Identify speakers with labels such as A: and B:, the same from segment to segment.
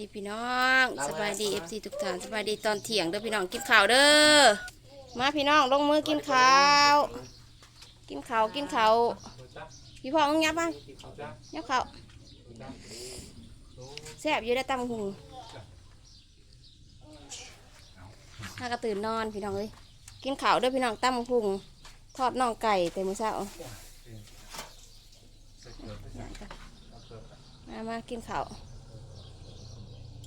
A: ดีพี่น้องสบายดีเอฟซีทุกท่านสบายดีตอนเที่ยงเด้อพี่น้องกินข้าวเด้อมาพี่น้องลงมือกินข้าว กินข้าวกินข้าวพี่พ่อมึงยับบ้างยับข้าวแซ่บอยู่ได้อตำหุงถ้ากระตื่นนอนพี่น้องเลยกินข้าวเด้อพี่น้องตำหุงทอดน่องไก่แต่มื้อเช้ามามากินข้าว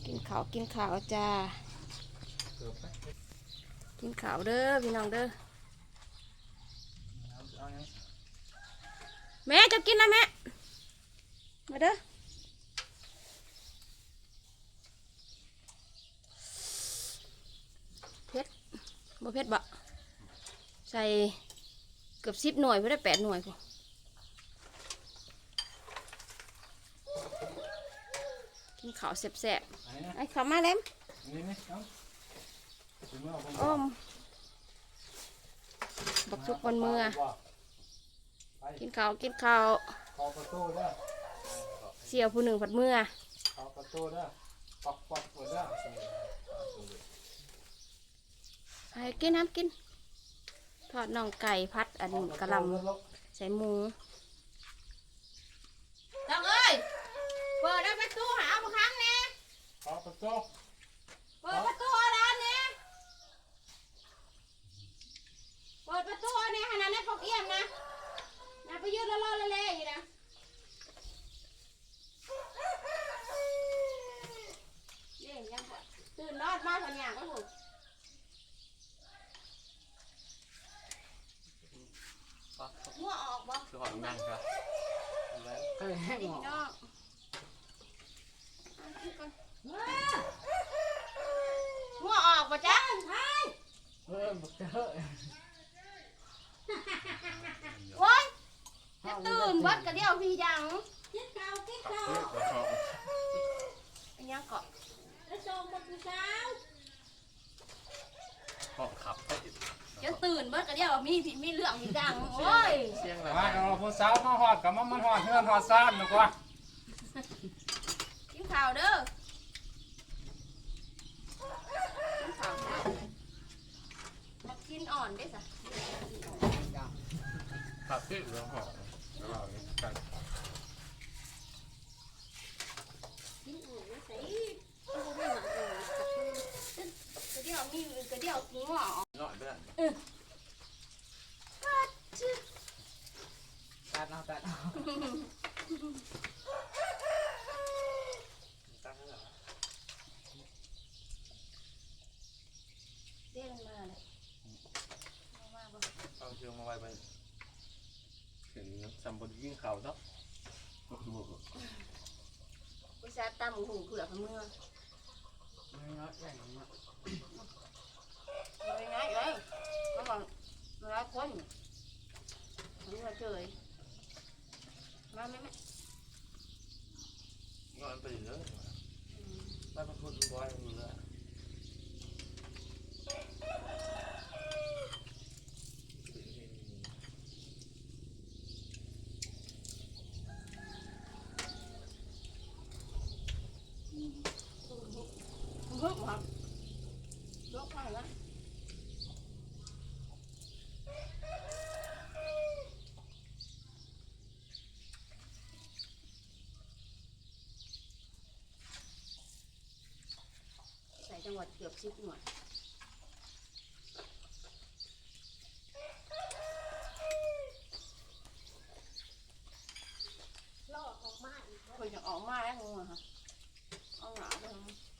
A: กินข้าวกินข้าวจ้า กินข้าวเด้อพี่น้องเด้อแม่จะกินนะแม่ มาเด้อเผ็ดบ่เผ็ดบ่ใส่เกือบสิบหน่วยเพื่อได้แปดหน่วยพ กินข้าวแซ่บๆไอ้ข้าวมาแล้วอ้อมบักชุกบนมือกินข้าวกินข้าว
B: ขอประตูเด้อ
A: เสียวผู้หนึ่งผัดมือ
B: ขอประตูเด้อปักปักเด้อ
A: ไปกินน้ำกิน ทอดน่องไก่พัดอันกะหลำใส่หมูจังเอ้ย เปิดประตูหาบุครั้งแน่
B: ขอประตู
A: เปิดประตูร้านแน่เปิดประตูแน่ขนาดนั้นพกเอี่ยมนะนะไปยืนล่อๆเล่ๆอยู่นะเล่นยังบ่ตื่นนอนมาตอนอย่างก็ถูกหัวออกบ่
C: คือหอยแมงครับ
A: พี่น้องเอาคิดก่อน หัวออกบ่จ๊ะ
B: เฮ้ยบักเจ้า
A: โอ้ยจะตื่นวัดกระเดี่ยวพี่ยัง
C: คือ
A: อันยังเกาะ
C: หอมขับได้อีก
A: จะตื่นเวัดกระเดี่ยวมีพี่มีเรื่องพี่ดังโอ้ย
C: เสียงอะไร
B: มาเอาผู้สาวมาหอดกับมันมันหอดเฮือนหอดซ่านดีกว่า
A: กินข้าวเด้อกินข้าวเด้อมากิน อ่อนได้สะ
C: ขับที่เรื่องหอมแล้วเราเนี่ยกัน
A: กินอ่อนไม่ใส่เอาไม่หนักเลยกระเดียวมีกระเดียวหัวออ
C: หน่อยเพื่อน
B: ตัดเอาตัดเอา
A: เด้งมาเลยเอามาบ่
C: เอาเชือกมาไว้ไป เห็นซัมบอดี้ยิงเข่าเนาะ
A: วิชาตำหูเผือกเมื่อ
B: น้อยแย่งเนาะ
A: ไม่ง่ายเลยมันบอกร้ายคนมันมาเฉยมาไม่ไม่
C: งอนไปเลยบ้านพระพุทธบอยอยู่เลย
A: ฮึบครับยกไปแล้วใส่จั งหวัดเกือบสิบหน่วยคนจะออกมาแล้วงงอะค่ะเอาหนาไปท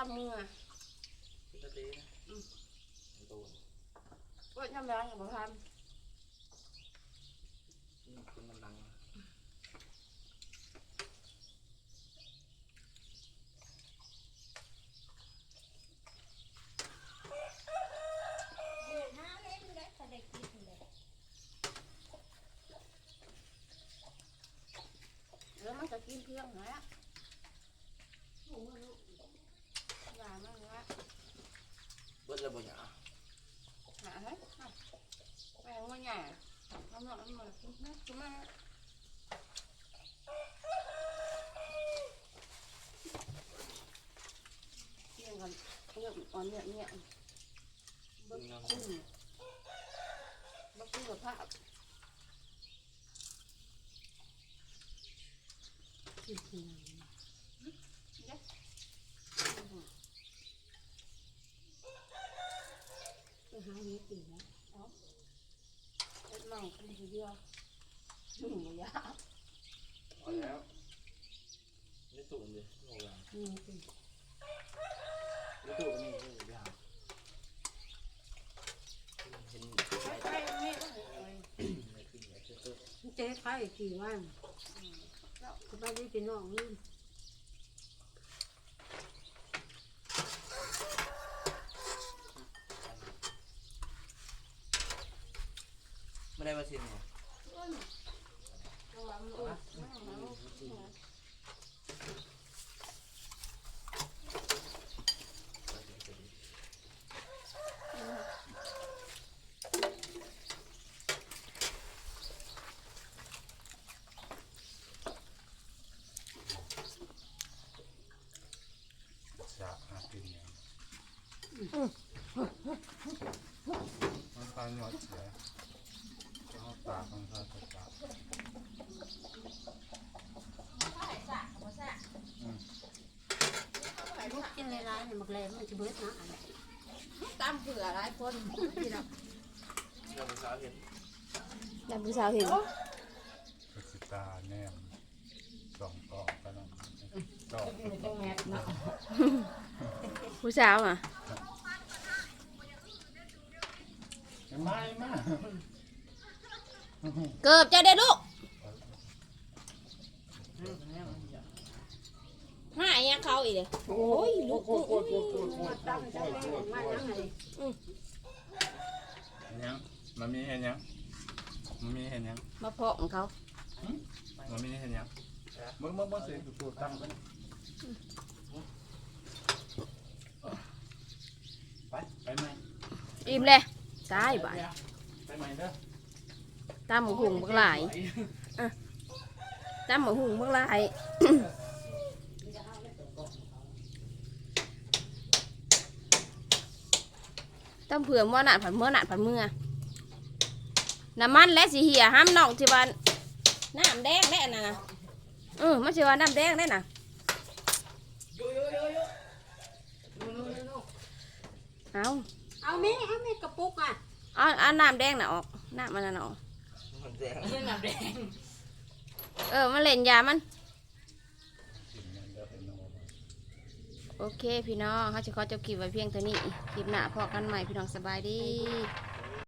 A: กินข้าวกับภาพมือ
C: พิจารณาอืมตัว
A: ก็ยำร้างกับภาพ
C: คุณมันดัง
A: เ กินเครื่องนะโอ้โหหวานมากเลย
C: เบิดแล้วบ่หยา
A: หาให้แปลงมันใหญ่น้ำหนักมันมาคุ้มไหมคุ้ม ไหมเที่ยงกันเงียบอ่อนเนี่ยเนี่ยบึ้งขึ้นบึ้งขึ้นกับภาพ
D: ไปหาเฮ็ดอีกแล้ว
A: เอ็ดใหม่กินทีเดียวหนึ่งระยะ
C: พอแล้วไม่ตุ่มดิโอ้ย
D: นี่สิ
C: ไม่ตุ่มนี่นี่ไปหาเห็น
A: ใช่ไม่ต้อง
C: ไม่ขึ้นไม่ขึ้นเติม
D: มันจะให้ใครกี่วันสบายดีพี่น้องลืม
C: ไม่ได้มาชิมเนี่ย
A: ระวังลูก
B: จะหากินเนี่ยมันคลายหยอดเสียเอา ปากมันคลายปาก
D: ลูกกินหลายๆเนี่ยมักแลมันจะเบิดนะอะไร
A: ตามเผื่อหลายคนพี่น้อง
C: เราไปเช้าเห็น
A: ตามผู้สาวเห็น
B: กระสิตาแนมสองตอกันนั่นต่อ
A: ผู้สาวอะ
B: ไม่มา
A: เกือบจะได้ลูกหายยังเขาอีกเลยโอ้ยลูก
D: มาตั้งจะแม่มาจังไง
B: ยังมันมีเห็นยังมันมีเห็นยัง
A: มาเพาะของเขา
B: มันมีเห็นยังมึงมึงมึงสิตัวตั้งไปไปไหม
A: อิ่มเลยตายบ่าย
B: ไปไหมเด้อ
A: ตามหมูหุงบักหลายตามหมูหุงบักหลายตามเผื่อเมื่อหนาผันเมื่อหนาผันเมื่อน้ำมันและสีเหี่ยห้ามน้องที่วันน้ำแดงแน่น่ะนะเออไม่ใช่ว่าน้ำแดงแน่น่ะเอา
D: เอาแม่เอาแม่กระปุกอะ
A: เอาเอาน้ำแดงน่ะออกน้ำมันน่ะออก
C: มัน แดง
A: เออมาเล่นยามัน
B: กินมันเด้อไปโน่
A: โอเค พี่น้องเขาจะขอจบคลิปไว้เพียงเท่านี้ คลิปหน้าพอกันใหม่พี่น้องสบายดี